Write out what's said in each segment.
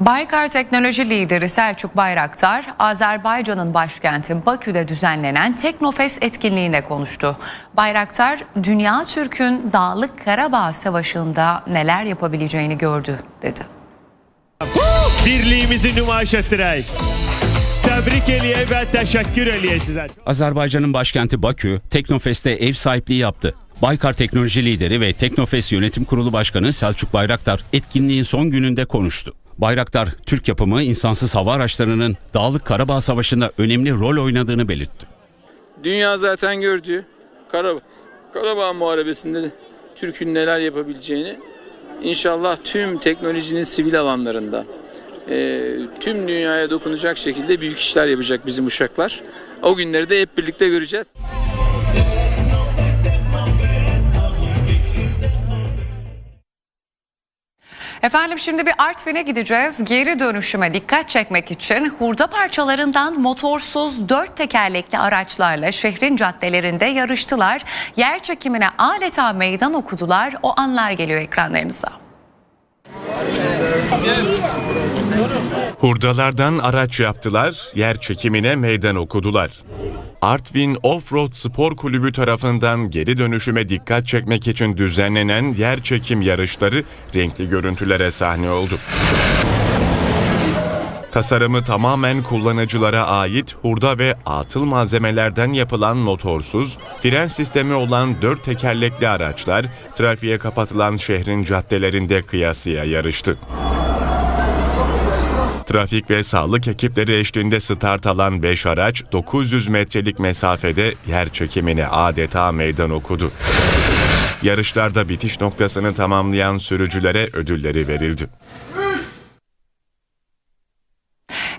Baykar teknoloji lideri Selçuk Bayraktar, Azerbaycan'ın başkenti Bakü'de düzenlenen Teknofest etkinliğinde konuştu. Bayraktar, Dünya Türk'ün Dağlık Karabağ Savaşı'nda neler yapabileceğini gördü, dedi. birliğimizi nümayiş etdirək. Təbrik eləyək və təşəkkür eləyək sizə. Azerbaycan'ın başkenti Bakü, Teknofest'e ev sahipliği yaptı. Baykar Teknoloji Lideri ve Teknofest Yönetim Kurulu Başkanı Selçuk Bayraktar etkinliğin son gününde konuştu. Bayraktar, Türk yapımı insansız hava araçlarının Dağlık Karabağ Savaşı'nda önemli rol oynadığını belirtti. Dünya zaten gördü. Karabağ, Karabağ Muharebesi'nde Türk'ün neler yapabileceğini inşallah tüm teknolojinin sivil alanlarında e, tüm dünyaya dokunacak şekilde büyük işler yapacak bizim uşaklar. O günleri de hep birlikte göreceğiz. Efendim şimdi bir Artvin'e gideceğiz. Geri dönüşüme dikkat çekmek için hurda parçalarından motorsuz dört tekerlekli araçlarla şehrin caddelerinde yarıştılar. Yer çekimine adeta meydan okudular. O anlar geliyor ekranlarınıza. Hurdalardan araç yaptılar, yer çekimine meydan okudular. Artvin Offroad Spor Kulübü tarafından geri dönüşüme dikkat çekmek için düzenlenen yer çekim yarışları renkli görüntülere sahne oldu. Tasarımı tamamen kullanıcılara ait hurda ve atıl malzemelerden yapılan motorsuz, fren sistemi olan dört tekerlekli araçlar trafiğe kapatılan şehrin caddelerinde kıyasıya yarıştı. Trafik ve sağlık ekipleri eşliğinde start alan 5 araç 900 metrelik mesafede yer çekimine adeta meydan okudu. Yarışlarda bitiş noktasını tamamlayan sürücülere ödülleri verildi.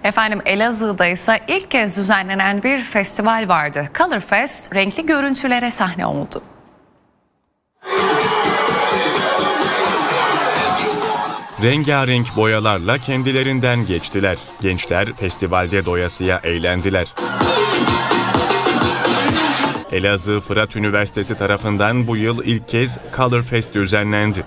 Efendim Elazığ'da ise ilk kez düzenlenen bir festival vardı. Color Fest renkli görüntülere sahne oldu. Rengarenk boyalarla kendilerinden geçtiler. Gençler festivalde doyasıya eğlendiler. Elazığ Fırat Üniversitesi tarafından bu yıl ilk kez Color Fest düzenlendi.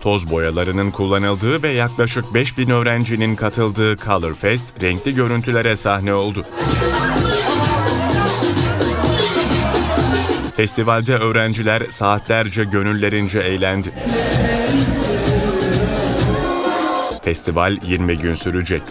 Toz boyalarının kullanıldığı ve yaklaşık 5000 öğrencinin katıldığı Color Fest renkli görüntülere sahne oldu. Festivalde öğrenciler saatlerce gönüllerince eğlendi. Festival 20 gün sürecek.